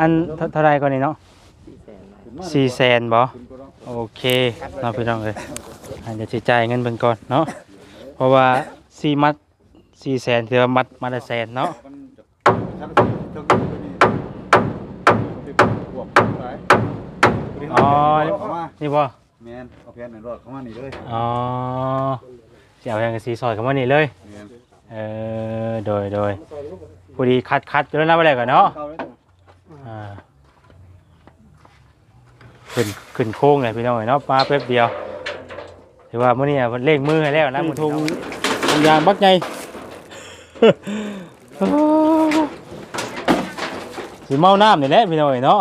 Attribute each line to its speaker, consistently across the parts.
Speaker 1: อันเท่าเท่าไรก่อนนี่เนาะ
Speaker 2: สี่แสน
Speaker 1: สี่แสนบ่โอเคเนาะพี่น้องเลยอันจะสิจ่ายเงินเบิ่งก่อนเนาะเพราะว่าสี่มัดสี่แสนคือว่ามัดมัดละแสนเนาะ
Speaker 3: มันจะชักเทิงตัวนี้ติดบวกไป
Speaker 1: อ๋อ
Speaker 3: เข้ามา
Speaker 1: นี่บ่
Speaker 3: แมนเอาแผ่นหนึ่งรอดเข้ามานี่เลย
Speaker 1: อ๋อสิเอาอย่างกับสีซอยเข้ามานี่เลย
Speaker 3: แมน
Speaker 1: เออโดยโดยพอดีคัดคัดอยู่แล้วนะไปเลยก่อนเนาะ
Speaker 3: เข้าเลย
Speaker 1: อ่าขึ้นขึ้นโค้งเลยพี่น้องเนาะมาแป๊บเดียวถือว่ามื้อนี้อะเพิ่นเร่งมือให้แล้วนะมันทุงทุงยางบักไงสิเมาน้ำนี่แหละพี่น้องเนาะ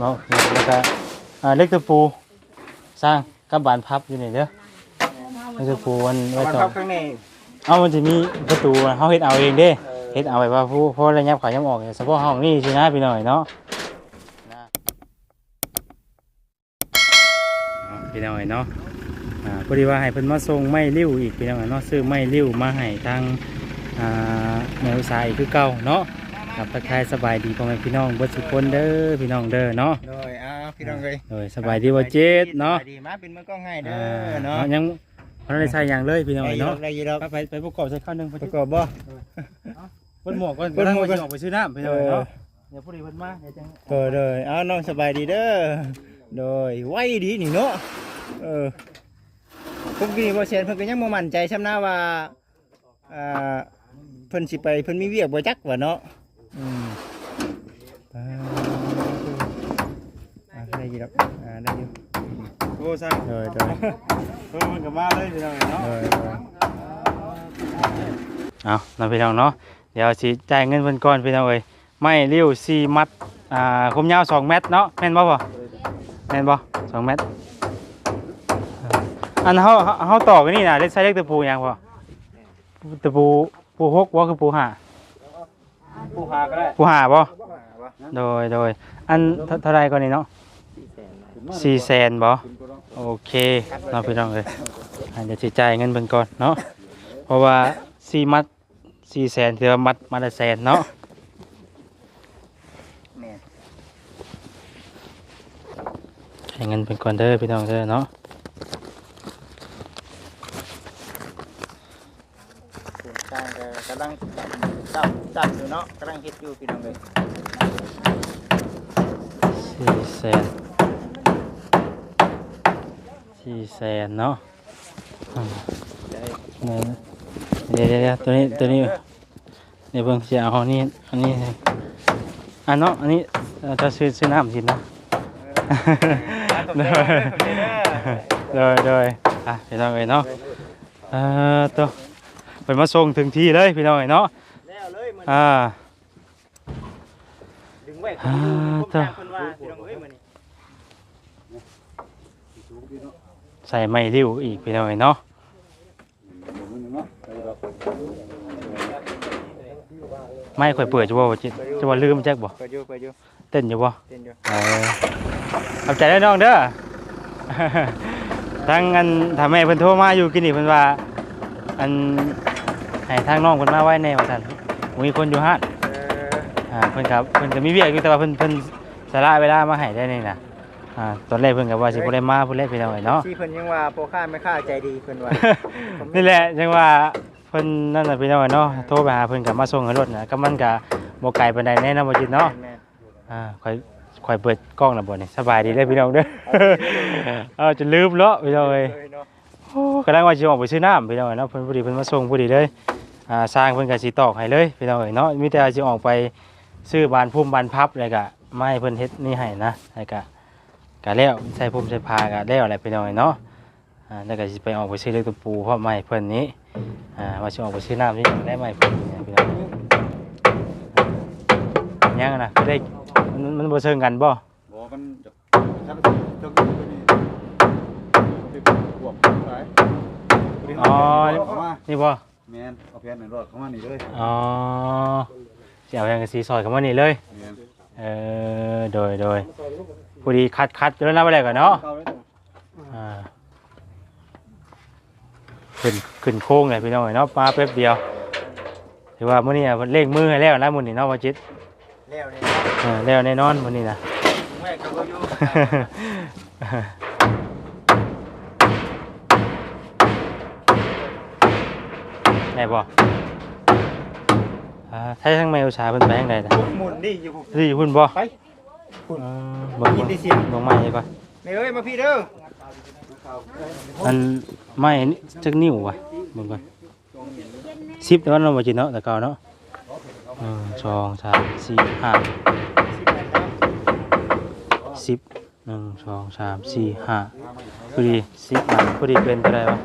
Speaker 1: เนาะแล้วก็อ่าเล็กตะปูสร้างกับบานพับอยู่นี่เด้อเล็กตะปูมันไว้
Speaker 2: มัน
Speaker 1: ต่อ
Speaker 2: เข้าข้างใน
Speaker 1: เอามันจะมีประตูอะเขาเฮ็ดเอาเองเด้ เฮ็ดเอาไว้ว่าผู้เพราะระยะเขายังออกเฉพาะห้องนี้สินะพี่น้อยเนาะนะเอาพี่น้อยเนาะอ่าพอดีว่าให้เพิ่นมาส่งไม้ริ้วอีกพี่น้อยเนาะซื้อไม้ริ้วมาให้ทางอ่าแนวสายคือเก่าเนาะครับทักทายสบายดีพ่อแม่พี่น้องเบิดทุกคนเด้อพี่น้องเด้อเนาะ
Speaker 2: โดยอ้าวพี่น้องเลย
Speaker 1: โดยสบายดีว่าเจ็ดเนาะ
Speaker 2: สบยดีมาเป็นมือกล้องให้เด้
Speaker 1: อ่า
Speaker 2: อเนาะ
Speaker 1: ยังบ่ได้ใส่หยังเลยพี่น้อยเนาะ
Speaker 2: ได้อยินแล้ว
Speaker 1: ไปไปไปประกอบใส่ข้าวหนึง
Speaker 2: ประกอบบ่
Speaker 1: เพิ่นหมวกก่อน
Speaker 2: เพิ่นหมวกก่อน
Speaker 1: ออกไปซื้อน้ำพี่น้อยเนาะเดี๋ยวพอดีเพิ่นมาเดี๋ยวจัง
Speaker 2: โดยโดยอ้าวน้องสบายดีเด้อโดยไว้ดีนี่เนาะเออผมกินบ่เซียนเพิ่นก็ยังบ่มั่นใจซ้ำหน้าว่าอ่าเพิ่นสิไปเพิ่นมีเวียกบ่จักว่าเนาะอืมอ่าอ่าได้อยู่ดอกอ่าได้อยู่
Speaker 1: โอ้สั่ง
Speaker 2: โดยโดย
Speaker 1: เพิ่นมันก็มาเลยพี่น้องเนาะ
Speaker 2: โดยโดย
Speaker 1: เอาน้องพี่น้องเนาะ เดี๋ยวสิจ่ายเงินเพิ่นก่อนพี่น้องเอ้ยไม้ริ้ว4มัดอ่าคมยาว2เมตรเนาะแม่นบ่บ่แม่นบ่2เมตรอันเฮาเฮาเฮาต่อกันนี่น่ะได้ใช้เล็กตะปูหยังบ่ตะปูปูหกบ่คือปูห้า
Speaker 2: ผู้หาก็ได้
Speaker 1: ปูห้าบ่โดยโดยอันเท่าเท่าไรก่อนนี่เนาะ4แสนบ่โอเคเนาะพี่น้องเอ้ยอันเดี๋ยวสิจ่ายเงินเพิ่นก่อนเนาะเพราะว่า4มัด 4แสนคือว่ามัดมัดละแสนเนาะ
Speaker 2: แม่
Speaker 1: ให้เงินเป็นก่อนเด้อพี่น้องเด้อเนาะ
Speaker 2: ผู้สร้างก็กำลังจับจับอยู่เนาะกำลังเฮ็ดอยู่พี่น้องเลย
Speaker 1: สี่แสนสี่แสนเนาะอืมเดี๋ยว เดี๋ยวเดี๋ยวตัวนี้ตัวนี้เดี๋ยวเบิ่งจะเอาอันนี้อันนี้ให้อันเนาะอันนี้เราจะซื้อซื้อน้ำกินนะเด้อเด้อเด้ออะพี่น้องเอ้ยเนาะเอ่อตัวไปมาส่งถึงที่เลยพี่น้องเอ้ยเนาะ
Speaker 2: แล้วเลยมัน
Speaker 1: อ่า
Speaker 2: ดึงไว้
Speaker 1: อ่า
Speaker 2: ผม
Speaker 1: จ้ะ
Speaker 2: จ้างเพิ่นว่าพี่น้องเอ้ยมื้อนี้
Speaker 1: ใส่ไม้ริ้วอีกพี่น้องเอ้ยเนาะ ไม่ค่อยเปิดจะว่าว่าจิจะว่าลืมแจ็คบ่
Speaker 2: ไปอยู่ไปอยู่
Speaker 1: เต้นอยู่บ่
Speaker 2: เต้นอยู่
Speaker 1: เออขอบใจด้วยน้องเด้อทางอันถ้าแม่เพิ่นโทรมาอยู่กินนี่เพิ่นว่า อันให้ทางน้องเพิ่นมาไว้แน่ว่าซั่นมีคนอยู่ฮะ
Speaker 2: เออ
Speaker 1: อ่าเพิ่นครับเพิ่นก็มีเวียกอยู่แต่ว่าเพิ่นเพิ่นสละเวลามาให้ได้นี่น่ะอ่าตอนแรกเพิ่นก็ว่าสิบ่ได้มาพุ่นแหละพี่น้องเอ้ยเนาะ
Speaker 2: ที่เพิ่นยังว่าพ่อค้าแม่ค้าใจดีเพิ่นว่า
Speaker 1: นี่แหละจังว่า เพิ่นนั่นน่ะพี่น้องเนาะโทรไปหาเพิ่นก็มาส่งให้รถน่ะก็มันก็บ่ไกลปานใดแน่เนาะบ่จิตเนาะ
Speaker 2: แม่น
Speaker 1: อ่าค่อยค่อยเปิดกล้องแล้วบ่นี่สบายดีเด้อพี่น้องเด้อเออจะลืมเนาะพี่น้องเอ้ย
Speaker 2: เลยเนาะ
Speaker 1: โอ้กำลังว่าสิออกไปซื้อน้ำพี่น้องเอ้ยเนาะเพิ่นพอดีเพิ่นมาส่งพอดีเลยอ่าสร้างเพิ่นก็สิตอกให้เลยพี่น้องเอ้ยเนาะมีแต่สิออกไปซื้อบานพุ่มบานพับแล้วก็ไม้เพิ่นเฮ็ดนี่ให้นะแล้วก็ก็แล้วใส่พุ่มใส่พาก็แล้วแหละพี่น้องเอ้ยเนาะ อ่าแล้วก็สิไปออกไปซื้อเล็กตะปูเพราะไม้เพิ่นนี้อ่าว่าสิออกไปซื้อน้ำนี่ยังได้ไม้เพิ่นเนี่ยพี่น้องยังนะก็ได้มันมันบ่เชิงกันบ่
Speaker 3: บอกมันจะชักเทิงตัวนี้ติดบวกไป
Speaker 1: อ๋อ
Speaker 3: เข้ามา
Speaker 1: นี่บ่
Speaker 3: แมนเอาแผ่นหนึ่งรอดเข้ามานี่เลย
Speaker 1: อ๋อสิเอาอย่างกับสีซอยเข้ามานี่เลย
Speaker 3: แมน
Speaker 1: เออโดยโดยพอดีคัดคัดอยู่แล้วนะไปเลยก่อนเนาะ
Speaker 3: เข้าเลย
Speaker 1: อ่า ขึ้นขึ้นโค้งเลยพี่น้องเนาะมาแป๊บเดียวถือว่ามื้อนี้อะเร่งมือให้แล้วนะมื้อนี้เนาะว่าจิต
Speaker 2: แล้วนี่
Speaker 1: เออแล้วแน่นอนวันนี้นะ
Speaker 2: แม่ก็บ่อยู่
Speaker 1: ได้บ่อ่าถ้าทั้งแมวชาเพิ่นไปทางใดล่ะ
Speaker 2: ผมหมุนดิอยู่ผม
Speaker 1: สิอยู่พุ่นบ่
Speaker 2: ไป
Speaker 1: เออเบิ่ง
Speaker 2: ยินได้เสียง
Speaker 1: เบิ่งไม้ให้ก่อน
Speaker 2: แม่เอ้ยมาพี่เด้อ
Speaker 1: อันไม้นี่จักนิ้ววะเบิ่งก่อน10แต่ว่าเราบ่จิเนาะแต่เก่าเนาะหนึ่งสองสามสี่ห้าสิบหนึ่งสองสามสี่ห้าพอดีสิบอันพอดีเป็นเท่าไรวะ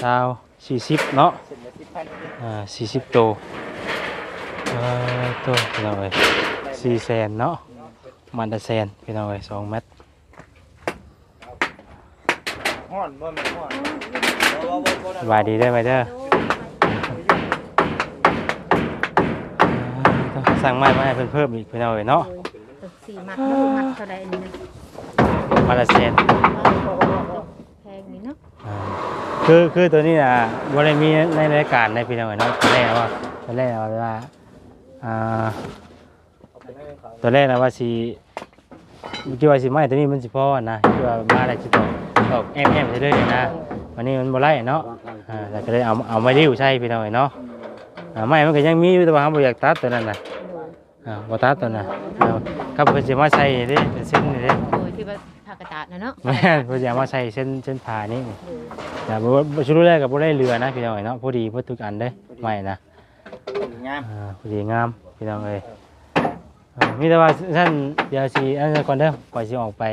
Speaker 1: ชาวสี่สิบเนาะอ่าสี่สิบโตเออโตพี่น้องเอ้ยสี่แสนเนาะมันละแสนพี่น้องเอ้ยสองเม็ด
Speaker 2: ฮ้อนบ่แม่นฮ้อน
Speaker 1: สบายดีได้ไหมเด้ออ่าต้องสั่งไม้มาให้เพิ่นเพิ่มอีกพี่น้องเอ้ยเนาะ
Speaker 4: ตึกสี่มัดลูกมัดเท่าใดอันนี้นะ
Speaker 1: มันละแสน
Speaker 4: แพงนี่เนาะ
Speaker 1: อ่าคือคือตัวนี้นะบ่ได้มีในรายการในพี่น้องเอ้ยเนาะตอนแรกว่าตอนแรกเอาว่าอ่าตอนแรกนะว่าสิคิดว่าสิไม้ตัวนี้มันสิพอนะคิดว่ามาได้สิตอ กตอกแอมแอมไปเรื่อยๆนะวันนี้มันบ่ไล่เนาะอ่าแล้วก็เลยเอาเอาไม้ริ้วใช่พี่น้อยเนาะอ่าไม้มันก็ยังมีอยู่แต่ว่าเราบ่อยากตัดตัวนั้นน่ะอ่าบ่ตัดตัวน่ะอ่ากับเพิ่นสิมาใส่นี่เด้เป็นเส้นนี่เด้
Speaker 4: โดยที่ว่าผักกระตาดนะเนาะ
Speaker 1: แม่นเพิ่นสิเอามาใส่เส้นเส้นผ่านี่แต่บ่บ่ชุดแรกก็บ่ได้เรือนะพี่น้อยเนาะพอดีเบิดทุกอันเด้ไม้นะ
Speaker 2: งาม
Speaker 1: อ่าพอดีงามพี่น้องเอ้ยอ่ามีแต่ว่าท่านเดี๋ยวสิอันนั้นก่อนเด้อก่อนสิออกไป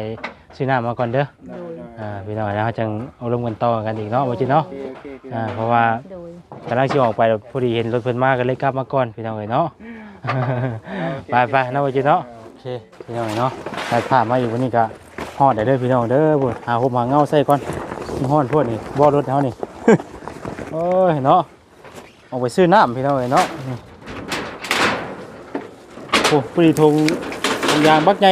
Speaker 1: ซื้อน้ำมาก่อนเด้อ
Speaker 2: โดย
Speaker 1: อ่าพี่น้อยแล้วเราจังเอารมณ์กันต่อกันอีกเนาะบ่จิเนาะ
Speaker 2: โอเคโอเคโอเค
Speaker 1: อ่าเพราะว่า
Speaker 4: โดย
Speaker 1: กำลังสิออกไปแล้วพอดีเห็นรถเพิ่นมาก็เลยกลับมาก่อนพี่น้องเอ้ยเนาะ ไปไปๆนะว่าจิเนาะ โอเคพี่น้องเอ้ยเนาะได้ผ่านมาอยู่วันนี้ก็ฮอดได้เด้อพี่น้องเด้อบ่หาหบหาเงาใส่ก่อนมันฮ้อนโพวดนี่บ่รถเฮานี่ โอ้ยเนาะออกไปซื้อน้ำพี่น้องเอ้ยเนาะนี่โอ้พอดีทงทงยางบักใหญ่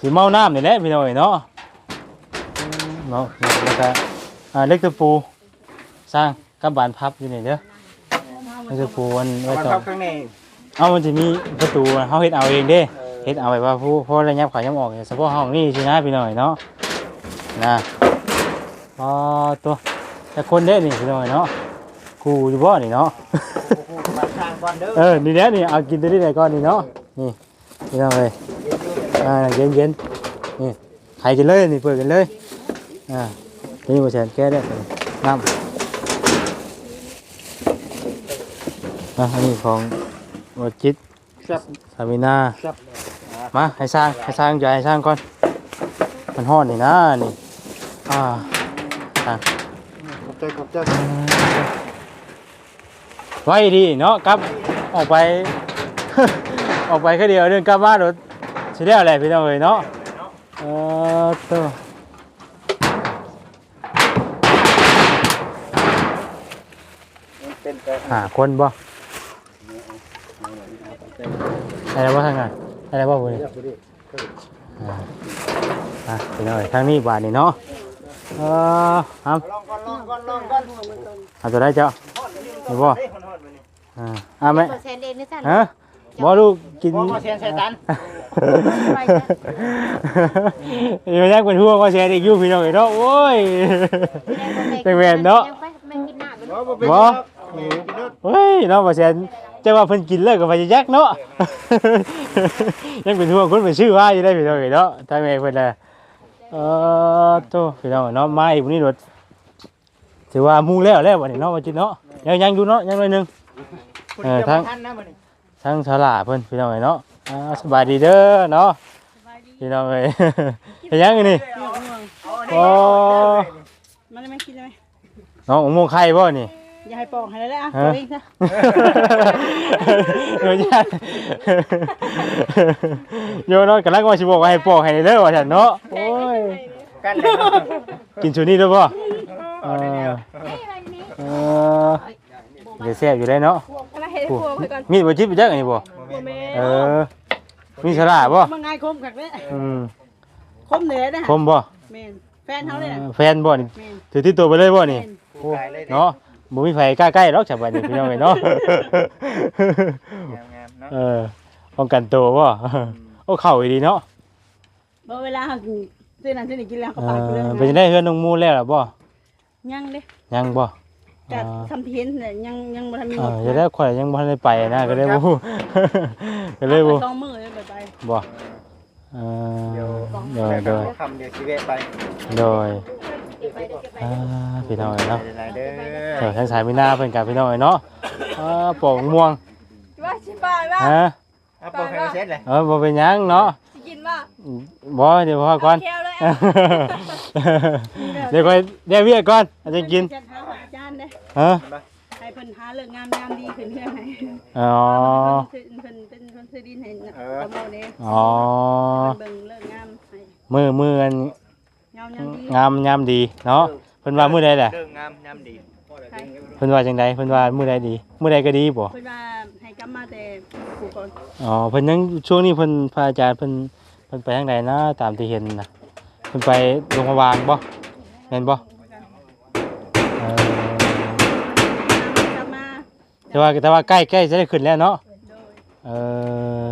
Speaker 1: สิเมาน้ำนี่แหละพี่น้องเอ้ยเนาะเนาะแล้วก็อ่าเล็กตะปูสร้างกับบานพับอยู่นี่เด้อเล็กตะปูอันไว้
Speaker 2: มัน
Speaker 1: ต่อ
Speaker 2: เข้าข้างใน
Speaker 1: เอามันจะมีประตูเฮาเฮ็ดเอาเองเด้เฮ็ดเอาไว้ว่าผู้พอระยับเขายับออกเฉพาะห้องนี้สินะพี่น้อยเนาะนะอ๋อตัวแต่คนเด้นี่พี่น้อยเนาะกูอยู่บ่นี่เนาะ
Speaker 2: บัดทางก่อนเด้อ
Speaker 1: เออนี่แหละนี่เอากินตัวนี้ได้ก่อนนี่เนาะ นี่พี่น้องเอ้ยอ่าเย็นเย็นๆนี่ไขกันเลยนี่เปิดกันเลยอ่านี่บ่แสนแก้ได้อน้ำอะอันนี้ของวจิต
Speaker 2: ครับ
Speaker 1: สามินา
Speaker 2: ครับ
Speaker 1: มาให้สร้างให้สร้างอย่าให้สร้างก่อนมันฮ้อนนี่นะนี่อ่าสร้าง
Speaker 2: ขอบใจขอบใจ
Speaker 1: ไว้ดีเนาะกลับออกไป ออกไปแค่เดียวเดินกลับบ้านรถสิแล้วแหละพี่น้องเอ้ยเนาะเออตัว
Speaker 2: เป็นไป
Speaker 1: หาคนบ่อะไรบ่ทางงานอะไรบ่บุนี่อ่าอะพี่น้องเอ้ยทางนี้บาดนี่เนาะเออครั
Speaker 2: ลองก่อนลองก่อนลองก่อน
Speaker 1: เอาตัวได้เจ้านี่บ่
Speaker 2: เฮ้ยฮ้อนๆมื้อนี้
Speaker 1: อ่าอ่าแม่
Speaker 4: เปอร์เซ็นต์เองนี่สั่น
Speaker 1: ฮะ บ่ลูกกิน
Speaker 2: บ่บ่เสียนใส่ตัน
Speaker 1: เดี๋ยวแรกเป็นห่วงว่าเสียเด็กอยู่พี่น้องเอ้ยเนาะโอ้ยจังแม่นเนาะ
Speaker 4: ไม่กินหน้าไป
Speaker 2: บ่
Speaker 4: ลูก
Speaker 2: บ่เป็น
Speaker 1: บ่
Speaker 2: หรอกแม่กินเด้อ
Speaker 1: เฮ้ยเนาะว่าเสียจะว่าเพิ่นกินเลิกกับไปยักเนาะ ยังเป็นห่วงคนเป็นชื่อว่าอยู่ได้พี่น้องเอ้ยเนาะทางแม่เพิ่นน่ะเออโตพี่น้องเนาะมาอีกวันนี้รถถือว่ามุ่งแล้วแล้ววันนี้เนาะว่าจิเนาะยังยังอยู่เนาะยังหน่อยหนึงเออทั้ง
Speaker 2: ทันนะมื้อนี้
Speaker 1: ทั้งสลาเพิ่นพี่น้องเอ้ยเนาะอ่าสบายดีเด้อเนาะพี่น้องเอ้ย เฮ็ดยังอยู่นี่โอ้
Speaker 5: มันไม่กินได้ไหม
Speaker 1: น้องมะม่วงไข่บ่นี่
Speaker 5: อย่าให้ปอกให้เลยอะ
Speaker 1: ฮะ
Speaker 5: ตัวเองซะ
Speaker 1: โยนยันโยนนอนกำลังว่าสิบอกว่าให้ปอกให้เด้อว่าซั่นเนาะโอ้ย
Speaker 2: กันเลย
Speaker 1: กินชูนี่ด้วยบ่เออ
Speaker 4: นี่อะไรนี่
Speaker 1: เออเดี๋ยวแซ่บอยู่ได้เนาะ
Speaker 5: อะไรให้ พวกไปก่อน
Speaker 1: มีดบ่จิบไปจักอันนี้บ่
Speaker 5: พวกแม่
Speaker 1: เออ มีสลาบ่
Speaker 5: มันง่ายคมกักเลย
Speaker 1: อืม
Speaker 5: คมเหนื่อยนะ
Speaker 1: คมบ่
Speaker 5: แมนแฟนเขาเลย
Speaker 1: แฟนบ่นี่
Speaker 5: แมน
Speaker 1: ถือที่ตัวไปเลยบ่นี่
Speaker 5: แม่น
Speaker 1: โอ้เนาะบ่มีไผกล้าใกล้หรอกจับบัดนี้พี่น้องเอ้ยเนาะ
Speaker 2: งามๆเนาะ
Speaker 1: เออป้องกันตัวบ่โอ้เข้าอีดีเนาะ
Speaker 5: บ่เวลาเฮากินซื้อนั่นซื้อนี่กินแล้วก็
Speaker 1: เอ
Speaker 5: ปากเรื่อง
Speaker 1: อเป็นจังได๋เฮือนน้องมูแล้วล่ะบ่
Speaker 5: ยังเด้
Speaker 1: ยังบ่
Speaker 5: ก็ทำที่เห็นน่ะยังยังบ่ทันมี
Speaker 1: เออจะได้ข่อยยังบ่ทันได้ไปนะก็เลยบ่ฮู้ ก็เลยบ่
Speaker 5: สองมื้อเลยไปไป
Speaker 1: บ่เออ
Speaker 2: เดี๋ยว
Speaker 1: โดยโดย
Speaker 2: คำเดียวชีวิตไป
Speaker 1: โดยอ่าพี่น้องเอ้ยเนาะ
Speaker 2: หลายๆเด้
Speaker 1: เอ
Speaker 2: อ
Speaker 1: อทางสายมีหน้าเพิ่นกับพี่น้องเอ้ยเนาะอ่าปอกม่วง
Speaker 5: ว่าสิป้าว่า
Speaker 1: ฮะ
Speaker 2: เอาโปรแกรมเสร็จเลย
Speaker 1: เออบ่เป็นหยังเนาะ
Speaker 5: สิกินว่า
Speaker 1: บ่เดี๋ยวพ่อก่อน
Speaker 5: แควเลย
Speaker 1: เดี๋ยวค่อยเดี๋ยวเวียก่อนอาจจะกิน
Speaker 5: จะหาอาจารย์เด้
Speaker 1: ฮะ
Speaker 5: ให้เพิ่นหาเลิกงามยามดีขึ้นเฮือนให้
Speaker 1: อ๋อ
Speaker 5: เพิ่นเพิ่นเป็นเพิ่นซื้อดินให้นะ
Speaker 2: เออ
Speaker 5: ตะโมเด้
Speaker 1: อ๋อ
Speaker 5: เบิ่งเลิกงามให้
Speaker 1: มือมืออัน
Speaker 5: ยามยามดี
Speaker 1: งามยามดีเนาะเพิ่นว่ามื้อใดแหละ
Speaker 2: เรื่องงามยามดี
Speaker 5: ใช่
Speaker 1: เพิ่นว่าจังใดเพิ่นว่ามื้อใดดีมื้อใดก็ดีบ่
Speaker 5: เพิ่นว่าให้กลับมาแต่ผู้ก่อน
Speaker 1: อ๋อเพิ่นยังช่วงนี้เพิ่นพระอาจารย์เพิ่นเพิ่นไปทางใดนะตามที่เห็นนะเพิ่นไปโรงพยาบาลบ่แม่นบ่ แต่ว่าแต่ว่าใกล้ใกล้จะได้ขึ้นแล้วเนาะ
Speaker 5: โดย
Speaker 1: เออ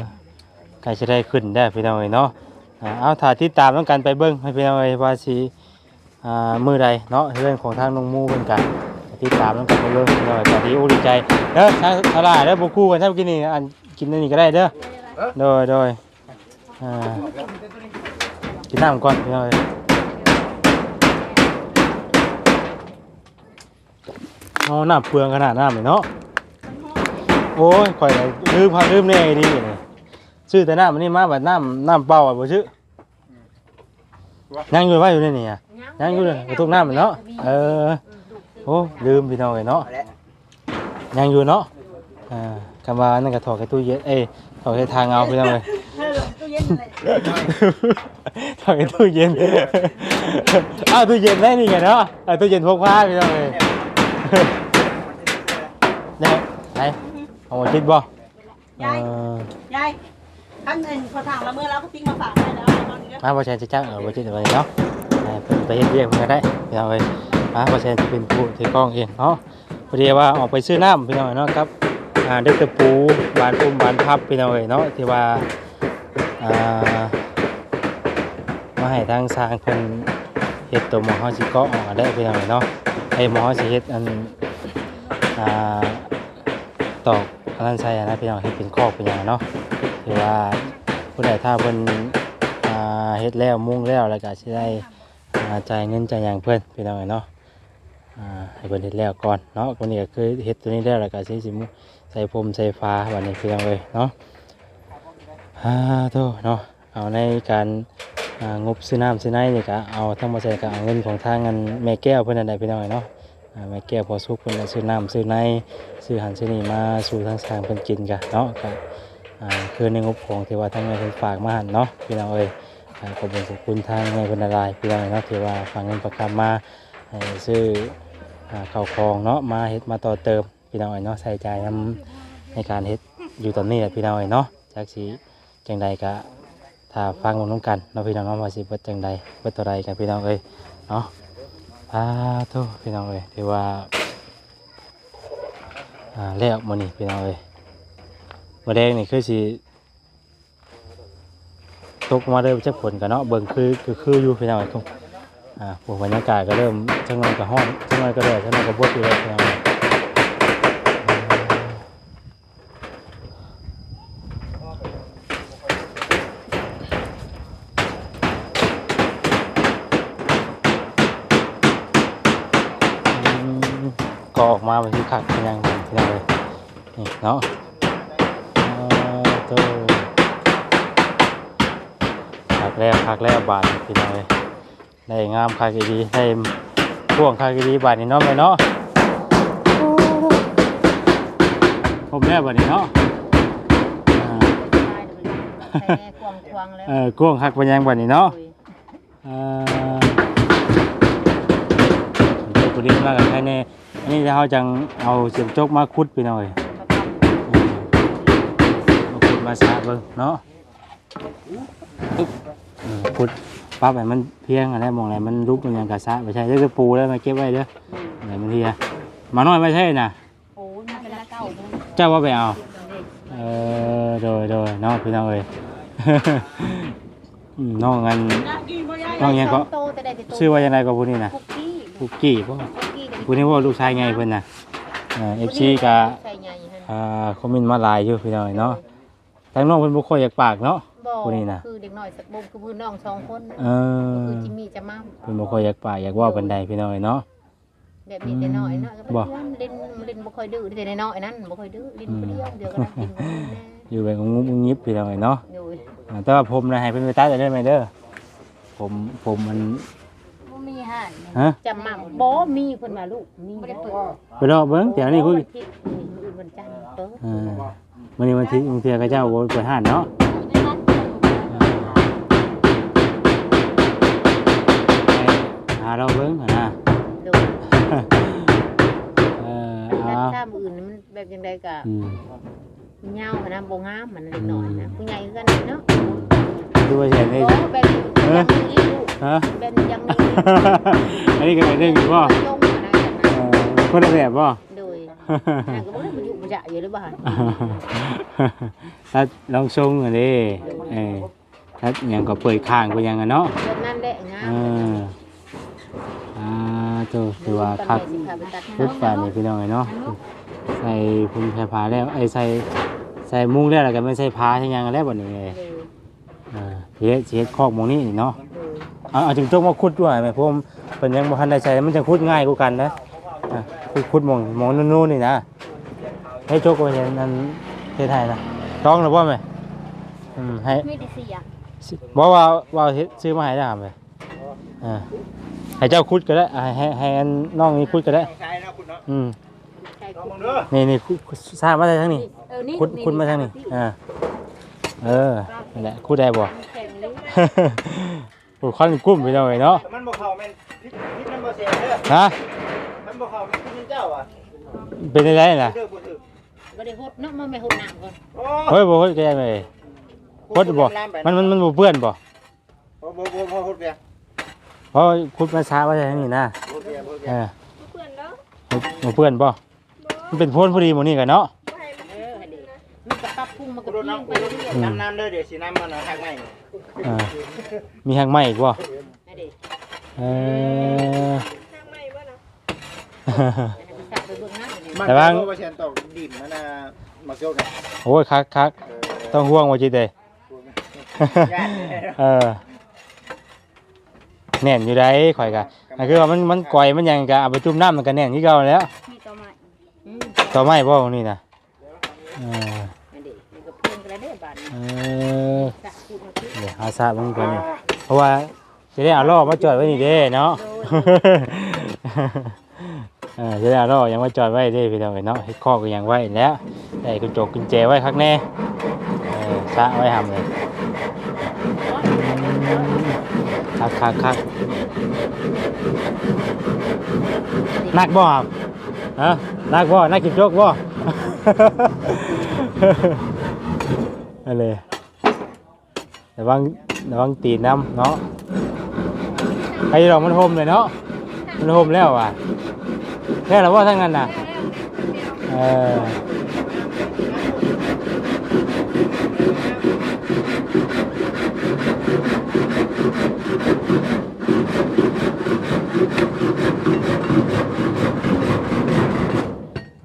Speaker 1: ใกล้จะได้ขึ้นได้พี่น้องเอ้ยเนาะอ่าเอาถ่ายที่ตามต้องการไปเบิ่งให้พี่น้องเอ้ยว่าสิอ่ามื้อใดเนาะเรื่องของทางน้องหมู่เพิ่นกันที่ตามต้องการไปเบิ่งพี่น้องเอ้ยก็ดีอกดีใจเด้อทางทลายเด้อบ่คู่กันถ้ากินนี่อันกินอันนี้ก็ได้เด้อโดยโดยอ่ากินน้ำก่อนพี่น้องเอ้ยเอาน้ำเปลืองขนาดน้ำเลยเนาะ โอ้ยข่อยเลยลืมพาลืมแน่ดีนี่ชื่อแต่น้ำมันนี่มาแบบน้ำน้ำเปล่าอะบ่ชื่อยังอยู่ไว้อยู่นี่นี่อะยังอยู่เลยไปทุกน้ำมันเนาะเออโอ้ลืมพี่น้องเลยเนาะ
Speaker 2: เอาละ
Speaker 1: ยังอยู่เนาะอ่าคำว่านั่นก็ถอดกระตู้เย็นเอ้ยถอดกระทางเอาพี่น้องเลย
Speaker 5: เฮ้ยตู้เย็นอะไร
Speaker 1: ถอดกระตู้เย็นอ้าวตู้เย็นได้นี่ไงเนาะเอาตู้เย็นพกพาพี่น้องเลยเนี่ยไหน เอามาคิดบ่เออ
Speaker 5: ยายขั้นเงินพอทางละเมื่อเราก็ทิ้งมาฝากให้แล้วเอาตอนนี้ก็
Speaker 1: มาบ่แชนจะจ้างเออบ่จิตอะไรเนาะเออเพิ่นไปเฮ็ดเวียกเพิ่นก็ได้พี่น้องเอ้ยมาบ่แชนจะเป็นผู้ถือกล้องเองเนาะพอดีว่าออกไปซื้อน้ำพี่น้องเอ้ยเนาะครับอ่าเด็กตะปูบานอุ้มบานพับพี่น้องเอ้ยเนาะที่ว่าอ่ามาให้ทางสร้างเพิ่นเฮ็ดตัวหมอเฮาสิเกาะออกมาได้พี่น้องเอ้ยเนาะไอ้หมอเฮาสิเฮ็ดอันอ่าต อกอันนั้นใส่อะนะพี่น้องเฮ็ดเป็นคอกเป็นหยังเนาะที่ว่าผู้ใดถ้าเพิ่นเฮ็ดแล้วมุ่งแล้วแล้วก็สิได้จ่ายเงินจ่ายหยังเพิ่นพี่น้องเอ้ยเนาะอ่าให้เพิ่นเฮ็ดแล้วก่อนเนาะคนนี้ก็คือเฮ็ดตัวนี้แล้วแล้วก็สิสิมุใส่ผมใส่ฟ้าบัดนี้พี่น้องเอ้ยเนาะอ่าโตเนาะเอาในการงบซื้อน้ำซื้อในนี่ก็เอาทั้งหมดใส่ก็เอาเงินของทางเงินแม่แก้วเพิ่นนั่นได้พี่น้องเอ้ยเนาะแม่แก้วพอสุกเพิ่อนซื้อน้ำซื้อในซื้อหันซื้อนี่มาสู่ทางสร้างเพิ่นกินกะเนาะก็อ่าคือในงบของที่ว่าทางแม่เพิ่นฝากมาหันเนาะพี่น้องเอ้ยอ่าขอบคุณขอบคุณทางในบรรดาลายพี่น้องเนาะที่ว่าฟังเงินประกันมาให้ซื้ออ่าข้าวของเนาะมาเฮ็ดมาต่อเติมพี่น้องเนาะใส่ใจนำในการเฮ็ดอยู่ตอนนี้แหละพี่น้องเนาะจากสีจังใดก็ถ้าฟังมันน้องกันเนาะพี่น้องเนาะว่าสิเบิดจังใดเบิดตัวใดกันพี่น้องเอ้ยเนาะอ่าโทพี่น้องเอ้ยที่ว่า อ่าแล้วมื้อนี้พี่น้องเลยมาแดงนี่คือสิตกมาเริ่มจะผลกันเนาะเบิ่งคือคือคืออยู่พี่น้องทุกอ่าพวกบรรยากาศก็เริ่มจังวันก็ห้อนจังวันก็แดดจังวันก็บดอยู่แล้วพี่น้องอืม ก็ออกมาเป็นที่ขัดเป็นยังพี่น้องเลยนี่เนาะคักแล้วคักแล้วบาทพี่น้องเลยได้งามคักดีได้พ่วงคักดีบาทนี่เนาะไปเนาะผมแล้วบาทนี่เนาะอ่า
Speaker 4: แท้ควงควงแล้ว
Speaker 1: เออกวงคักเป็นยังบาทนี่เนาะอ่าเด็กคนนี้มากับใครแน่ อันนี้เขาจังเอาเสียมจกมาคุดพี่น้องเลยอืมเอาคุดมาสาเบิ่งเนาะเออพุดปั๊บให้มันเพียงอะไรมองอะไรมันรุกมันยังกระซะไม่ใช่เด้อปูแล้วมาเก็บไว้เด้ออะไรมันเฮียหมาน้อยไม่ใช่น่ะ
Speaker 4: โอ้ยมันเป็นละเก้าเลย
Speaker 1: เจ้าว่าไปเอาเออโดยโดยน้องพี่น้องเอ้ยอืมน้องกันน้องยังก็
Speaker 4: โตแต่ได้แต่โต
Speaker 1: ชื่อว่ายังไงก็ผู้นี้นะ
Speaker 4: คุกกี้
Speaker 1: คุกกี้บ่
Speaker 4: คุกกี้กับ
Speaker 1: ผู้นี้ว่าลูกชายไงเพิ่นน่ะเอ่อฟซีก็
Speaker 4: ใส่ใหญ่หั่น
Speaker 1: อ่าคอมเมนต์มาหลายอยู่พี่น้องเอ้ยเนาะทางน้องเพิ่นบ่ค่อยอยากปากเนาะ
Speaker 4: บ่
Speaker 1: ผู้นี้น่ะ
Speaker 4: คือเด็กน้อยสักบ่มคือพี่น้องสองคน
Speaker 1: เออ
Speaker 4: คือจิมมี่จะมา
Speaker 1: เพิ่นบ่ค่อยอยากปากอยากเว้าปานใดพี่น้องเอ้ยเนาะ
Speaker 4: แบบนี้แต่น้อยเนาะ
Speaker 1: บ่
Speaker 4: เล่นเล่นบ่ค่อยดื้อแต่น้อยๆนั่นบ่ค่อยดื้อเล่นผู้เดียวเดียวก็นั่งกินกันแน่
Speaker 1: อยู่แบบงุบงยิบพี่น้องเอ้ยเนาะ
Speaker 4: โดย
Speaker 1: อ่าแต่ว่าผมนะให้เพิ่นไปตัดได้ไหมเด้อผมผมมัน
Speaker 4: บ่ มีห่าน
Speaker 1: ฮะ
Speaker 4: จำมั่งบ่มีเพิ่นว่าลูกมีบ่ได้เปิด
Speaker 1: ไปรอเบิ่งเดี๋ยวนี้คุย
Speaker 4: วันอาทิตย์นี่มื้ออื่นวันจันทร์เปิด
Speaker 1: อ่าวันนี้วันที่วันที่ก็เจ้าโว้เปิดห้านเนาะหาเราเบิ่งหั่นนะ
Speaker 4: โดย
Speaker 1: เออ
Speaker 4: ถ้า
Speaker 1: เอา
Speaker 4: ถ้ามื้ออื่นมันแบบจังไดก็
Speaker 1: อืม
Speaker 4: เหงาหันนะบ่งามมันเล็กน้อยนะผู้ใหญ่คือกันเนาะ
Speaker 1: ดูว่าเห็นได้
Speaker 4: โอ้แบบนี้ยังมีลูก
Speaker 1: ฮะ
Speaker 4: แบบนี้ยังมี
Speaker 1: อันนี้ก็เป็นเรื่องอยู่บ่
Speaker 4: ลงนะแบบ
Speaker 1: เอ
Speaker 4: นั้น
Speaker 1: อคนละแบบบ่
Speaker 4: โดยนั่นก็บ่ได้บ่อยู่บ่จะอยู่หรือบ่หั่น
Speaker 1: ถ้าลองทรงอันนี้เออถ้าหยังก็เปิดข้างไปยังอะเนาะ
Speaker 4: แบบนั้นแหละงาม
Speaker 1: เอออ่าตัวคือว่าคัก
Speaker 4: สิพาไปตัด
Speaker 1: พุทธป่านนี่พี่น้องเอ้ยเนาะใส่ภูมิแพ้ผ้าแล้วไอ้ยใส่ใส่มุ้งแล้วแล้วก็ไม่ใส่ผ้าใช่ยังแล้วบัดนี้เอ้ย
Speaker 4: โดย
Speaker 1: อ่าเฮ็ดสิเฮ็ดคอกหมองนี้นี่เนาะ
Speaker 4: โดย
Speaker 1: เอาเอาจึงจกมาขุดด้วยแม่ผมเพิ่นยังบ่ทันได้ใช้มันจะขุดง่ายกว่ากันนะอะขุดขุดหมองหมองนู่นๆนี่นะให้จกไว้ในนั้นเฮ็ดให้นะต้องหรือบ่แม่อืมให้
Speaker 4: มีแต่เสีย
Speaker 1: สิบอกว่าว่าเฮ็ดซื้อมาให้ได้ครับแม่อ่าให้เจ้าขุดก็ได้อ่าให้ให้อันน้องนี่ขุดก็ได้
Speaker 2: ใช้นะคุณเนาะ
Speaker 1: อืม
Speaker 4: ใช่
Speaker 2: ลอง
Speaker 4: คุ
Speaker 2: มึ
Speaker 4: ณ
Speaker 2: งเด้อ
Speaker 1: นี่นี่ขุดขุดสร้างมาได้ทั้งนี้
Speaker 4: เออนี่
Speaker 1: ขุดขุดมาทางนี้ อ่า เออ นั่นแหละขุดได้บ่
Speaker 4: แข็งเลย
Speaker 1: โอ้คันกุ้มไปหน่อยเนาะ
Speaker 2: แต่มันบ่เข้าแม่นพิษพิษมันบ่เสียเด้อ
Speaker 1: ฮะ
Speaker 2: มันบ่เข้าแม่นพิษเจ้าอะ
Speaker 1: เป็นได้ล่ะ
Speaker 2: เด้อบ่ถือ
Speaker 4: บ่ได้หดเนาะมันไม่หดน้ำก่อน
Speaker 2: โอ้
Speaker 1: เฮ้ยบ่เฮ้ยแกไปพดบ่มันมันมันบ่เปื้อนบ่
Speaker 2: บ่บ่บ่บ่ฮดเบียร์
Speaker 1: เพราะขุดมาช้าว่าทางนี้นะ
Speaker 2: ฮดเบียร์ฮดเบีย
Speaker 1: เอ
Speaker 2: ร์
Speaker 1: อบ่เปื้อนบ่มันเป็นโพนพอดีหมื้นี้กันเนาะ
Speaker 4: เออให้ดีมันก็ปรับปรุง มันก็
Speaker 2: รด
Speaker 4: เปลี่ยน
Speaker 2: น้ำ
Speaker 4: ไป
Speaker 2: ไป
Speaker 4: เรื่อย
Speaker 1: อืม
Speaker 2: น้ำน้ำเด้อเดี๋ยวสิน้ำมันหักใหม่
Speaker 1: อ่ามีหางไม้อีกบ่
Speaker 4: ๆให้ดี
Speaker 1: เออ
Speaker 4: ให้ไปสักไปเบิ่งน้ำให้ดี
Speaker 2: มัน
Speaker 1: แต่ว่า
Speaker 2: บ่เสียนตกดิ่มมันน่ะมักโยกน่ะ
Speaker 1: โอ้ยคักคักต้องห่วงว่าจิตเด้
Speaker 2: ย่าน
Speaker 1: เออแน่นอยู่ได้ข่อยกะอันคือว่ามันมันก่อยมันหยังกะเอาไปจุ่มน้ำมันก็แน่นคือเก่าแล้ว
Speaker 4: มีต่อมาอืม
Speaker 1: ต่อไม้บ่ตรงนี้นะเออา
Speaker 4: ดนี้
Speaker 1: เออ
Speaker 4: สักพูดมาคือ
Speaker 1: เดี๋ยวหาสระมันก่อนนี่เพราะว่าจะได้เอาล่อมาจอดไว้นี่เด้เนาะ เออจะได้เอาล่อยังมาจอดไว้เด้พี่น้องเอ้ยเนาะเฮ็ดคอกก็ยังไว้แล้วได้กุญจกกุญแจไว้ข้างแน่เออสระไว้ทำเลยคักคักคักนักบ่ครับฮะนักบ่นักกินโจกบ่ อะไรระวังระวังตีนน้ำเนาะไอ้ดอกมันโฮมเลยเนาะมันโฮมแล้วอะแค่แล้วว่าทั้งนั้นน่ะเออ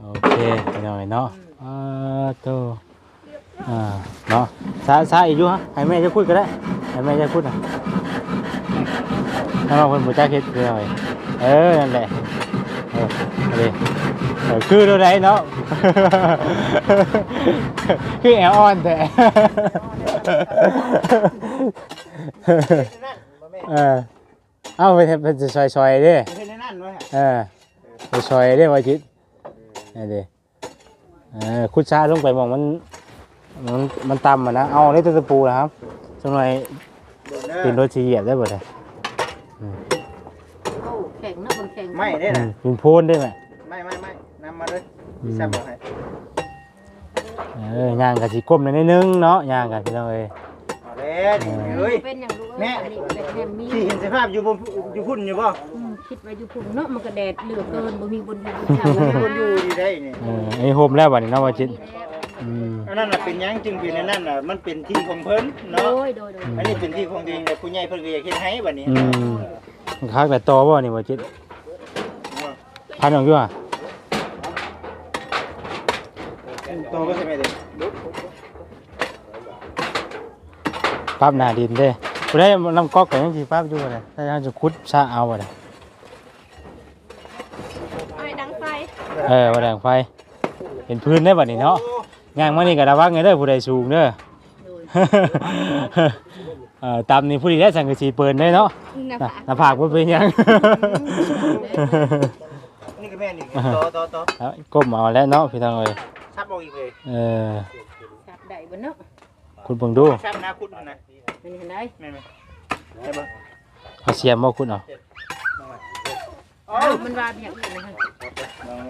Speaker 1: โอเคไปหน่อยเนาะอ่าโตอ่าเนาะซาซาอีกอยู่ฮะให้แม่จะพูดก็ได้ให้แม่จะพูดนะถ้าเราคนบุจ้าคิดคืออะไรเออนั่นแหละเออเอาดิเออคือตัวไหนเนาะคือแอลออนแต่เออเอาไปเป็นซอยๆดิ
Speaker 2: เฮ็ดในนั่นวะ
Speaker 1: เออไปซอยได้ว่าจิตนี่ดิเออคุดชาลงไปมองมัน มันมันต่ำอะนะ เอาได้ตัวตะปูนะครับจังหน่อย
Speaker 2: เบิ่งเด้อ
Speaker 1: เป็นรถชีเหยียบได้บ่ได้
Speaker 4: โอ้แข็งเนาะมันแข็ง
Speaker 2: ไม่ได้
Speaker 1: อื
Speaker 2: น่ะ
Speaker 1: มเป็นโพนได้ไหม
Speaker 2: ไม่ไม่ไม่นำมาเลยสิซับบ่ให้
Speaker 1: เออย่างกับสีก้มหน่อยนิดนึงเนาะย่างกันพี่น้องเอ้ย
Speaker 2: เอาแล้วนี่เอ้ย
Speaker 4: เป็นอย่างรู้
Speaker 2: แม่
Speaker 4: อันนี้แบบแม่มี
Speaker 2: ที่เห็นสภาพอยู่บนอยู่พุ่นอยู่บ่
Speaker 4: อืมคิดว่าอยู่พุ่นเนาะมันก็แดดเหลือเกินบ่มีบนอยู่บน
Speaker 2: คนอยู่ดีได้นี่
Speaker 1: เออไอ้โฮมแล้วบัดนี้เนาะว่าจิตอืม
Speaker 2: อันนั้นน่ะเป็นหยังจึงเป็นอันนั้นน่ะมันเป็นที่ของเพิ่น
Speaker 4: โด
Speaker 2: เนาะ
Speaker 4: ยโดยโดย
Speaker 2: อันนี้เป็นที่ของตัวเองแต่ผู้ใหญ่เพิ่นก็อยากเฮ็ดให้บัดนี้
Speaker 1: อืมคักแต่ตอบ่นี่ว่าจิตพันออกอยู่อะ
Speaker 2: โตก็ใช่ไหมเด้
Speaker 1: ปั๊บหน้าดินเด้บ่ได้ลำก๊อกก็ยังสิปั๊บอยู่บ่ได้ถ้าเราจะขุดซะเอาบ่ได้
Speaker 5: ไอ้ดังไฟ
Speaker 1: เออบ่แดงไฟ เป็นพื้นได้บัดนี้เนาะ ย่างมานี่ก็ระวังเด้อผู้ใดสูงเด้อเอ่อตามนี่ผู้ใดได้สังกะสีเปิ้นได้เนาะ
Speaker 5: นะ
Speaker 1: น่ะ
Speaker 5: คะ
Speaker 1: หน้าผากบ่เป็นหยัง
Speaker 2: นี่ก็แม่นอีกโตโตโต
Speaker 1: แล้วก้มเอาแล้วเนาะพี่น้องเอ้ย
Speaker 2: ซับออกอีกเลย
Speaker 1: เออ
Speaker 4: จับได้บ่เนาะ
Speaker 1: คุณเบิ่งดู
Speaker 2: ซับหน้าคุณนะ
Speaker 4: มันเห็นได้
Speaker 2: แม่นไหมได้บ่
Speaker 1: เอาเสียมบ่คุณเอา
Speaker 2: อ๋อ
Speaker 4: มันว่าอย่างอื่นเลย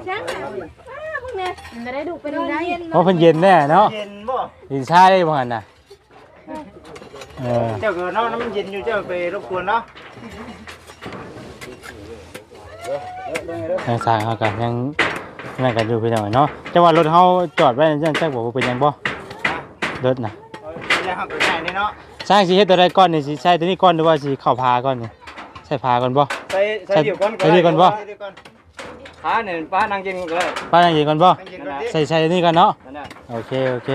Speaker 5: ช่างอะพวกเนี้ย
Speaker 4: มันได้ดูเป็นได้
Speaker 5: เย็น
Speaker 1: เพราะเพิ่นเย็นแน่เนาะ
Speaker 2: เย็นบ่
Speaker 1: ดินชาได้บ่หั่นน่ะเออ
Speaker 2: เจ้าก็เนาะน้ำมันเย็นอยู่เจ้าไปรบกวนเนาะ
Speaker 1: ทางสร้างเฮาก็ยังนั่นกันอยู่พี่น้องเอ้ยเนาะจังว่ารถเฮาจอดไว้จังจักบอกว่าเป็นหยังบ่รถน่ะ
Speaker 2: เอาแล้วเฮาก็ได้นี่เนาะ
Speaker 1: สร้างสิเฮ็ดตัวใดก่อนนี่สิใช้ตัวนี้ก่อนหรือว่าสิเข้าพาก่อนนี่ ใช้พาก่อนบ่
Speaker 2: ใส่ใส่เดี๋ยวก่อน
Speaker 1: ใส่เดี๋ยวก่อนบ่
Speaker 2: ใส่เดี๋ยวก่อน
Speaker 3: ขาเนี่ยป้านั่งกินก็ได้
Speaker 1: ป้านั่งยิงก่อนบ่
Speaker 2: นั่งเย็นก่อนดิ
Speaker 1: ใส่ใส่ตัวนี้ก่อนเนาะ
Speaker 3: นั่นน่ะ
Speaker 1: โอเคโอเค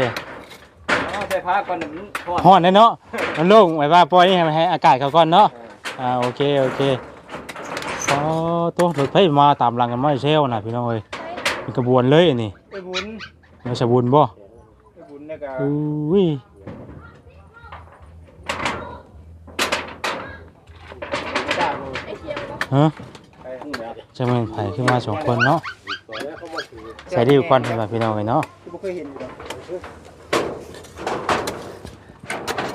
Speaker 3: เอาใส่ผ้าก่อนมันทอด
Speaker 1: ฮ้อนแน่เนาะ มันโล่งไว้ว่าปล่อยให้มันให้อากาศเขาก่อนเนาะ อ่าโอเคโอเคอ๋อตัวรถไฟมาตามหลังกันมาเซลน่ะพี่น้องเอ้ยเป็นกระบวนเลยอันนี้
Speaker 2: ไปบุญ
Speaker 1: มันสบุญบ่
Speaker 2: ไปบุญแล้วก็
Speaker 1: อุ้ย
Speaker 2: จ้าโล
Speaker 1: ฮะ
Speaker 2: ไปนี่แหละ
Speaker 1: จะเป็นไผขึ้นมาสองคนเนาะใส่ดีกว่าก่อนสำหรับพี่น้องเลยเนาะ
Speaker 2: ที่บ่เคยเห็นอยู่ดอก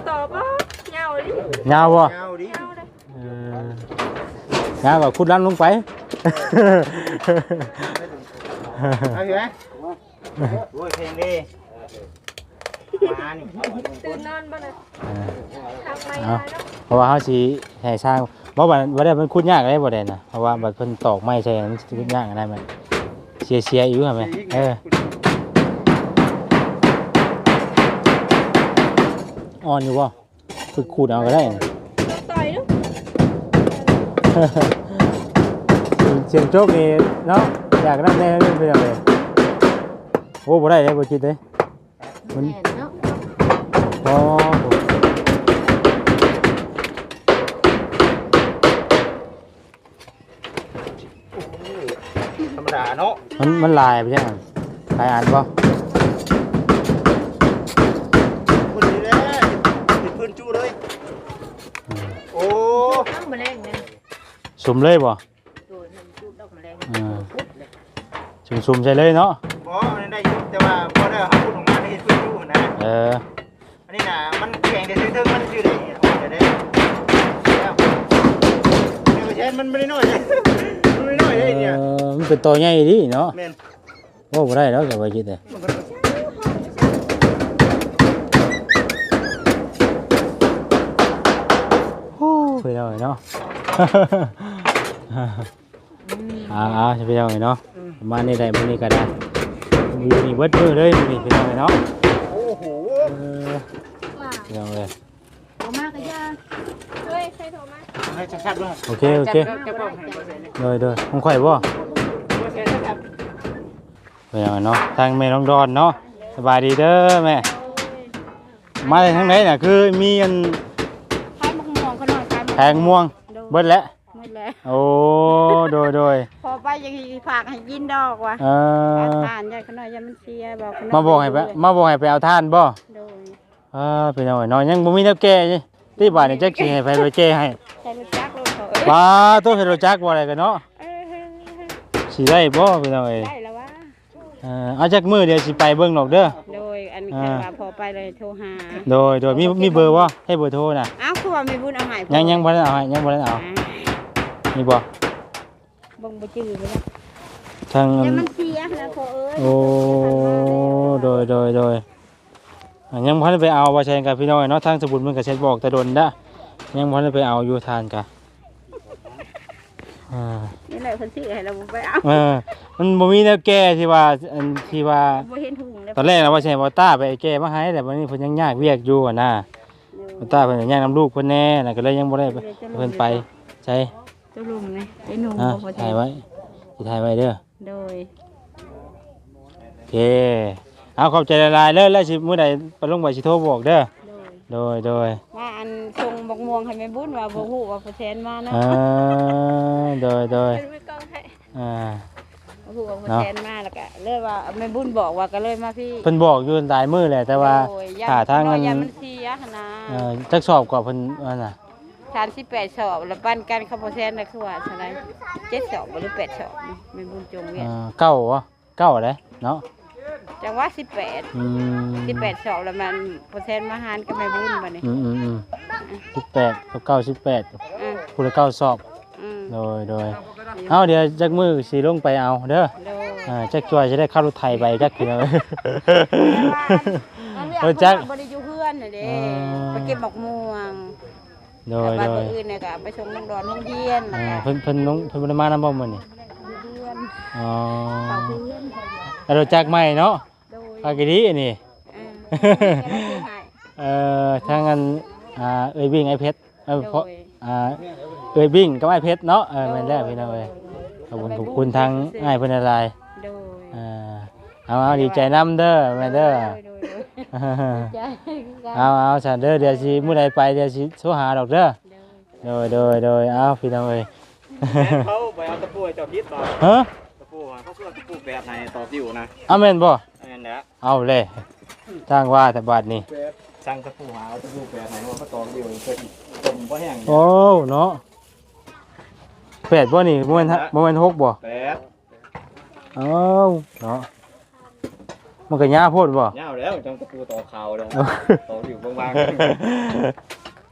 Speaker 5: ตอบว่าเงาดิ
Speaker 1: ยาวบ่
Speaker 2: ยาวดิ
Speaker 5: เงาเลย
Speaker 1: เออยาวก็คุดลันลงไป
Speaker 2: เอาอยู่ไหมโอ้ยเพลงดี มานี่
Speaker 5: ตื่นนอนบ่เลยทำไม
Speaker 1: เอา
Speaker 5: ได้เนาะ
Speaker 1: เพราะว่าเขาสิให้สร้างบ่ว่าบ่ได้มันคุดยากได้บ่ได้นะเพราะว่าบัดเพิ่นตอกไม้ใช่มันสิคุดยากอะไรมันเสียเสียอยู่หั่นแหมเอออ่อนอยู่บ่ฝึกขูดเอาก็ได้นะ
Speaker 5: ต่อยลูก
Speaker 1: เสียงโจกนี่เนาะอยากนั่นแน่นี่เป็นยังไงโอ้บ่ได้เลยบ่จิตเลยมัน
Speaker 4: แม่น เนาะ
Speaker 1: อ๋อ
Speaker 2: ธรรมดาเนาะ
Speaker 1: มันมันลายไปใช่ไหมลายอ่านบ่
Speaker 2: คุณดีเลยติดพื้นจู้เลย โอ้
Speaker 4: ต้องมาแรงเนี่ย
Speaker 1: สุ่มเลยบ่
Speaker 4: โดยมันจุดดอกแมลง
Speaker 1: อืม
Speaker 4: พุดเลย
Speaker 1: สุ่มสุ่มใช่เลยเนาะ
Speaker 2: บอมันได้อยู่แต่ว่าพอได้เขาพูดออกมาได้เห็นพื้นจู้นะ
Speaker 1: เออ
Speaker 2: เนี่ยไม่ใช่มันไม่ได้น้อยเลยมันไม่ได้น้อยเลยเนี่ย
Speaker 1: เออมันเป็นตัวใหญ่ดีเนาะ
Speaker 2: แม่น
Speaker 1: โอ้บ่ได้แล้วก็บ่จิตเลย
Speaker 2: มันก็
Speaker 1: โอ้ไปแล้วเนาะ อ่าๆไปแล้วเนาะประมาณนี้ได้มื้อนี้ก็ได้มีนี่เบิดมือเลยมื้อนี้ไปแล้วเนาะ
Speaker 2: โอ้โห
Speaker 1: เออไปแล้วเลย
Speaker 4: เอามากก็ยา
Speaker 5: เฮ้ยใครโทรมา
Speaker 2: ให้ชัดๆด้วย
Speaker 1: โอเคโอเค
Speaker 2: จะป้องให้เปอร์เซ็นต์
Speaker 1: โดยโดยของข่อยบ่
Speaker 2: เปอร์เซ็นต์นะครับ
Speaker 1: ไปยังไงเนาะทางแม่น้องดอนเนาะสบายดีเด้อแม่มาจากทางไหนน่ะคือมีอัน
Speaker 5: ขายมะม่วงก็หน่อยขายมะ
Speaker 1: แพงม่วงเบิดแล้ว
Speaker 5: หมดแล้ว
Speaker 1: โอ้โดยโดย
Speaker 5: พอไปยังฝากให้ยินดอกว่ะ
Speaker 1: เออ
Speaker 5: ทานยายขน่อยยามันเสียบอกขน่ย
Speaker 1: มาบอกให้ไปมาบอกให้ไปเอาท่านบ่
Speaker 5: โดย
Speaker 1: เออเป็นยังไงเนาะยังบ่มีแนวแก้นี่ที่บ้านนี่จักสิให้ไปไปแก้ให้
Speaker 5: ใจรถจักรรถเขาเอ้ย
Speaker 1: ว้าตัวเฮ็ดรู้จักบ่อะไรกันเนาะ
Speaker 5: เอ้ย
Speaker 1: สิได้บ่เป็นยังไง
Speaker 5: ได้แล้ววะ
Speaker 1: เออเอาจักมื้อเดี๋ยวสิไปเบิ่งดอกเด้อ
Speaker 5: โดยอันนี้
Speaker 1: อ่า
Speaker 5: แค่ว่าพอไปเลยโทรหา
Speaker 1: โดยโดยมีมีเบอร์บ่ให้เบอร์โทรน่ะ
Speaker 5: อ้าวคือว่ามีบุญเอาใหม่
Speaker 1: ยังยังบ่ได้เอาให้ยังบ่ได้เอามีบ่
Speaker 5: บ่งบ่จื้อไปแล้ว
Speaker 1: ทางอั
Speaker 5: ยานมันเสียนะพอเอ้ย
Speaker 1: โอ้ โดยโดยโดยอะยังพันไปเอาว่าแชร์กับพี่น้อยเนาะทางสมุนมันก็เช็ดบอกแต่โดนได้ ยังพันไปเอาอยู่ทานกะอ่า
Speaker 5: นี่แหละเพิ่นซื้อให้เราบ่ไปเอา
Speaker 1: เออมันบ่มีแนวแก้ที่ว่าอันที่ว่า
Speaker 5: บ่เห็นถุงเลย
Speaker 1: ตอนแรกเราว่าใช่บอต้าไปแก้มาให้แต่วันนี้เพิ่นยังยากเวียกอยู่อะนะบอต้าเพิ่นยังยากนำลูกเพิ่นแน่น่ะก็เลยยังบ่ได้ไปเพิ่นไปใช่
Speaker 5: ตัวลุมนี่ไอ้หนุ่ม
Speaker 1: อะ
Speaker 5: บ่พอใจ
Speaker 1: ถ่ายไว้สิถ่ายไว้เด้อ
Speaker 5: โดย
Speaker 1: โอเคเอาขอบใจหลายๆเลยแล้วสิมื้อใดไปลงไปสิโทรบอกเด้อ
Speaker 5: โดย
Speaker 1: โดยโดย
Speaker 5: มาอันส่งบักม่วงให้แม่บุญว่าบ่ฮู้ว่าเปอร์เซ็นต์มาเนาะ
Speaker 1: อ่าโดยโดย
Speaker 5: เป็นมือกล้องให้
Speaker 1: อ่า
Speaker 5: บ่ฮู้ว่าเปอร์เซ็นต์มาแล้วก็เลยว่าแม่บุญบอกว่าก็เลยมาพี่
Speaker 1: เพิ่นบอกอยู่หลายมื้อแหละแต่ว่า
Speaker 5: โอ้ยย่
Speaker 1: หาทาง
Speaker 5: น้
Speaker 1: อั
Speaker 5: อย
Speaker 1: น
Speaker 5: ยามันเสียหั่นนะ
Speaker 1: เอ่อจักสอบกว่าเพิ่นว่าน่ะ
Speaker 5: 38สอบแล้วปั้นกันเข้าเปอร์เซ็นต์น่ะคือว่าเท่าไหร่7สอบบ่หรือ8สอบนี่แม่บุญจงเวียน
Speaker 1: เอ่อเก้าบ่เก้าเด้เนาะ
Speaker 5: จังหว่า18
Speaker 1: อืม
Speaker 5: 18สอบแล้วมันเปอร์เซ็นต์มาหารกับแม่บุญบัดนี้
Speaker 1: อืมอืมอืม18กับเก้าสิบแปด
Speaker 5: อือ
Speaker 1: ผู้ละเก้าสอบ
Speaker 5: อือ
Speaker 1: โดยโดยเอาเดี๋ยวจักมือสีลงไปเอาเด้อ
Speaker 5: โดย
Speaker 1: อ่าจักจอยจะได้เข้ารถไทยไปจักคือเอา
Speaker 5: เออจักบ่ได้อยู่เพื่อนน่ะเด้
Speaker 1: อ๋อ
Speaker 5: ไปเก็บบักม่วง
Speaker 1: โด
Speaker 5: แต่
Speaker 1: ย
Speaker 5: บ้าน
Speaker 1: โด
Speaker 5: ค
Speaker 1: ย
Speaker 5: นอื่นเนี่ยก็ไปส่งน้องดอนโรงเรียนแล้ว
Speaker 1: อ่า
Speaker 5: ก็
Speaker 1: เพิ่นเพิ่นน้องเพิ่นบ่ได้มานำบ่มื้อนี่
Speaker 5: อยู่เพื่อน
Speaker 1: อ๋อ
Speaker 5: เฝ้าเพื่อน
Speaker 1: แล้วรถจักใหม่เนาะ
Speaker 5: โดย
Speaker 1: ปากดีอันนี้
Speaker 5: เออแกได้ซื้อให้
Speaker 1: เอ่อทางอันอ่าเอ้ยวิ่งไอ้เพชรเออ
Speaker 5: โด
Speaker 1: เพราะ
Speaker 5: ย
Speaker 1: อ่าเอ้ยวิ่งกับไอ้เพชรเนาะเออแม่นแล้วพี่น้องเอ้ยขอบคุณขอบคุณทางอ้ายเพิ่นหลาย
Speaker 5: โดย
Speaker 1: ๆอ่าเอาเอาดีใจนํเด้อแม่เด้อ
Speaker 5: โดยโดยใจ
Speaker 1: เอาเอาฉันเด้อเดี๋ยวสิมื้อใดไปเดี๋ยวสิโทรหาดอกเด้อ
Speaker 5: โดย
Speaker 1: โดยโดยโดยเอาพี่น้องเอ้ย
Speaker 3: เขาไปเอาตะปูให้เจ้าคิดต่อ
Speaker 1: ฮะ
Speaker 3: ตะปูอะเขาเพื่อตะปูแบบไหนต่อติ้วนะ
Speaker 1: เอาแม่นบ่
Speaker 3: อั นนั้นแหละ
Speaker 1: เอาเลยจ้างว่าแต่บาดนี้
Speaker 3: แบบสั่งตะปูหาเอาตะปูแบบไหนว่าเขาต่อติ้วเพื่อต้มบ่แห้ง
Speaker 1: โอ้เนาะแปดบ่นี่บ่แม่นฮะบ่แม่นหกบ่
Speaker 3: แปด
Speaker 1: เอ้าเนาะมันก็ยาโพดบ่
Speaker 3: ยาวแล้วจังตะปูต่อขาวแล้วต่อติ้วบาง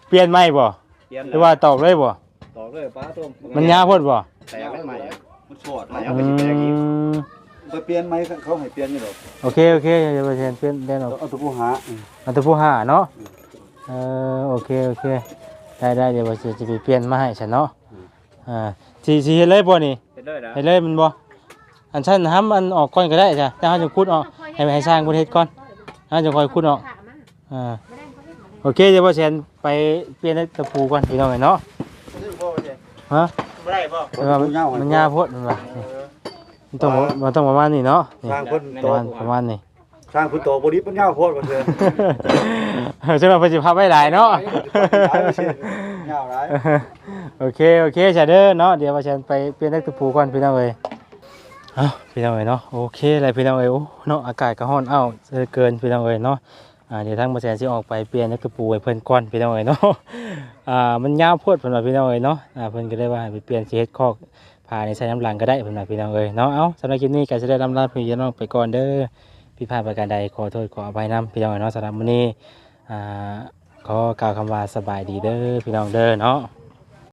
Speaker 1: เปลี่ยนใหม่บ่
Speaker 3: ๆเปลี่ยน
Speaker 1: หรือว่าตอกเลยบ่
Speaker 3: ต่อเลยป้าต้ม
Speaker 1: มันยาโพดบ่
Speaker 3: แตกใหม่มันสดใหม่เอา
Speaker 1: อื
Speaker 3: ไปสิแตกอีก
Speaker 1: ม
Speaker 3: ไปเปลี่ยนไหมเขาให้เปลี่ยนอยู่หรอก
Speaker 1: โอเคโอเคเดี๋ยวไปเรียนเปลี่ยนเปลี่ยนออก
Speaker 3: เอาตะปูหา
Speaker 1: เอาแต่ผู้หาเนาะเออโอเคโอเคได้ได้เดี๋ยวว่าสิจะไปเปลี่ยนมาให้ฉันเนาะอ่าสิสิเฮ็ดเลยบ่นี่
Speaker 3: เป็นเลยนะ
Speaker 1: เฮ็ดเลยมันบ่อันฉันห้ามอันออกก่อนก็ได้จ้ะแต่เฮาจะขุดออกให้ให้สร้างบ่เฮ็ดก่อนเฮาจะค่อยขุดออกอ่าโอเคเดี๋ยวบ่แซนไปเปลี่ยนตะปูก่อนพี่น้องเอ้ยเนาะฮะ
Speaker 3: ไม่ได้ป่ะ
Speaker 1: แต่ว่ามันมันยาวโพดมันว่านี่ มันต้องมันต้องประมาณนี้เนาะนี่
Speaker 3: ทางคน
Speaker 1: ป
Speaker 3: โต
Speaker 1: ระมาณประมาณนี้
Speaker 3: ทางคุณโตบริปัญญาโคตรมาเถอะ
Speaker 1: สำหรับเพิ่นสิพาไว้หลายเนาะ
Speaker 3: เงาไร
Speaker 1: โอเคโอเคชาเด้อเนาะเดี๋ยวว่าฉันไปเปลี่ยนนักตะปูก่อนพี่น้องเอ้ยเอ้าพี่น้องเอ้ยเนาะโอเคอะไรพี่น้องเอ้ยโอ้เนาะอากาศก็ร้อนอ้าวเหลือเกินพี่น้องเอ้ยเนาะอ่าเดี๋ยวทั้งบ่แซนสิออกไปเปลี่ยนนักตะปูให้เพิ่นก่อนพี่น้องเอ้ยเนาะอ่ามันยาวโพดเพิ่นว่าพี่น้องเอ้ยเนาะอ่าเพิ่นก็ได้ว่าให้ไปเปลี่ยนสิเฮ็ดคอก พาในใส่น้ำหลังก็ได้เพิ่นว่าพี่น้องเอ้ยเนาะเอ้าสำหรับคลิปนี้ก็จะได้ลำลาพี่น้องไปก่อนเด้อพี่พลาดประการใดขอโทษขออภัยนำพี่น้องเอ้ยเนาะสำหรับมื้อนี้อ่าขอกล่าวคำว่าสบายดีเด้อพี่น้องเด้อเนาะ